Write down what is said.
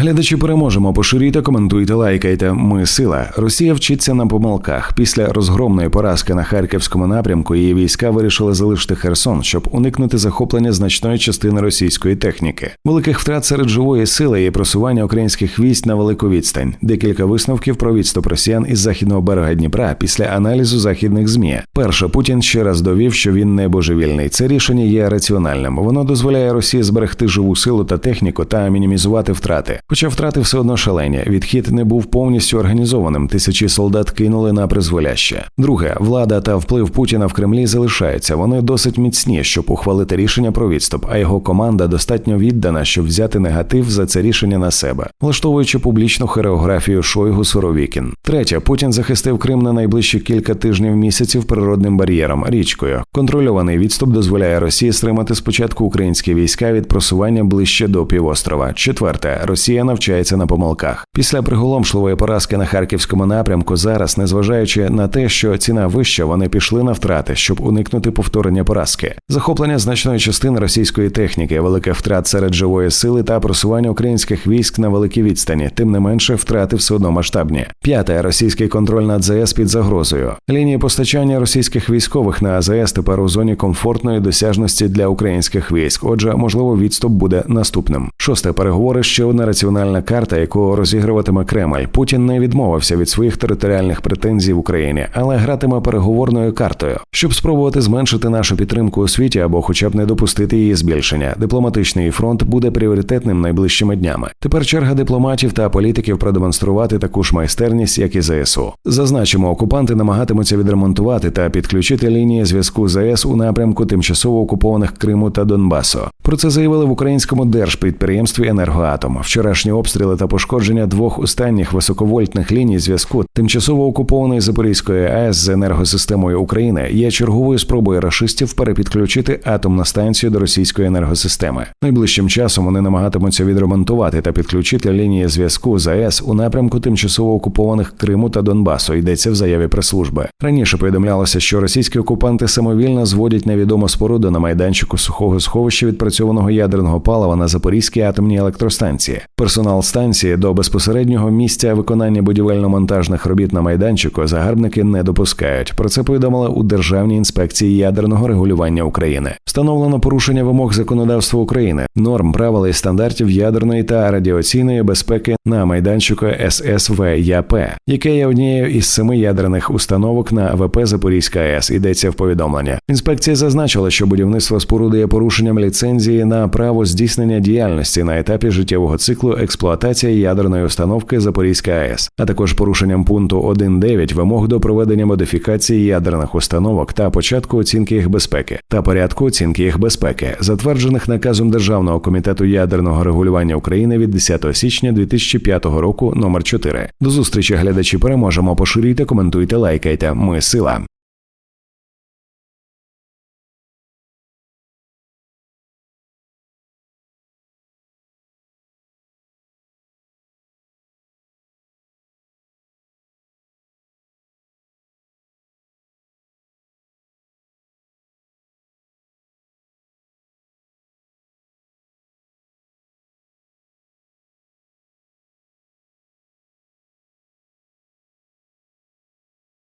Глядачі переможемо. Поширюйте, коментуйте, лайкайте. Ми сила. Росія вчиться на помилках. Після розгромної поразки на харківському напрямку її війська вирішили залишити Херсон, щоб уникнути захоплення значної частини російської техніки, великих втрат серед живої сили і просування українських військ на велику відстань. Декілька висновків про відступ росіян із західного берега Дніпра після аналізу західних змі. Перше, Путін ще раз довів, що він не божевільний. Це рішення є раціональним. Воно дозволяє Росії зберегти живу силу та техніку та мінімізувати втрати. Хоча втрати все одно шалені. Відхід не був повністю організованим. Тисячі солдат кинули на призволяще. Друге, влада та вплив Путіна в Кремлі залишаються. Вони досить міцні, щоб ухвалити рішення про відступ. А його команда достатньо віддана, щоб взяти негатив за це рішення на себе, влаштовуючи публічну хореографію Шойгу Суровікін. Третє, Путін захистив Крим на найближчі кілька тижнів місяців природним бар'єром річкою. Контрольований відступ дозволяє Росії стримати спочатку українські війська від просування ближче до півострова. Четверте, Росія навчається на помилках. Після приголомшливої поразки на харківському напрямку зараз, незважаючи на те, що ціна вища, вони пішли на втрати, щоб уникнути повторення поразки, захоплення значної частини російської техніки, великих втрат серед живої сили та просування українських військ на великій відстані. Тим не менше, втрати все одно масштабні. П'яте російський контроль над ЗС під загрозою. Лінії постачання російських військових на АЗС тепер у зоні комфортної досяжності для українських військ. Отже, можливо, відступ буде наступним. Шосте переговори ще одна раціональна карта, яку розігруватиме Кремль. Путін не відмовився від своїх територіальних претензій в Україні, але гратиме переговорною картою, щоб спробувати зменшити нашу підтримку у світі або, хоча б не допустити її збільшення. Дипломатичний фронт буде пріоритетним найближчими днями. Тепер черга дипломатів та політиків продемонструвати таку ж майстерність, як і ЗСУ. Зазначимо, окупанти намагатимуться відремонтувати та підключити лінії зв'язку ЗС у напрямку тимчасово окупованих Криму та Донбасу. Про це заявили в українському держпідприємстві Енергоатом. Вчорашні обстріли та пошкодження двох останніх високовольтних ліній зв'язку тимчасово окупованої Запорізької АЕС з енергосистемою України є черговою спробою рашистів перепідключити атомну станцію до російської енергосистеми. Найближчим часом вони намагатимуться відремонтувати та підключити лінії зв'язку з АЕС у напрямку тимчасово окупованих Криму та Донбасу. Йдеться в заяві прес-служби. Раніше повідомлялося, що російські окупанти самовільно зводять невідому споруду на майданчику сухого сховища відпрацьованого ядерного палива на Запорізькій атомній електростанції. Персонал станції до безпосереднього місця виконання будівельно-монтажних робіт на майданчику загарбники не допускають. Про це повідомили у Державній інспекції ядерного регулювання України. Встановлено порушення вимог законодавства України, норм правил і стандартів ядерної та радіаційної безпеки на майданчику ССВЯП, яке є однією із семи ядерних установок на ВП Запорізька АЕС. Йдеться в повідомленні. Інспекція зазначила, що будівництво споруди є порушенням ліцензії на право здійснення діяльності на етапі життєвого циклу експлуатації ядерної установки Запорізька АЕС, а також порушенням пункту 1.9 вимог до проведення модифікації ядерних установок та початку оцінки їх безпеки та порядку оцінки їх безпеки, затверджених наказом Державного комітету ядерного регулювання України від 10 січня 2005 року, номер 4. До зустрічі глядачі переможемо. Поширюйте, коментуйте, лайкайте. Ми сила.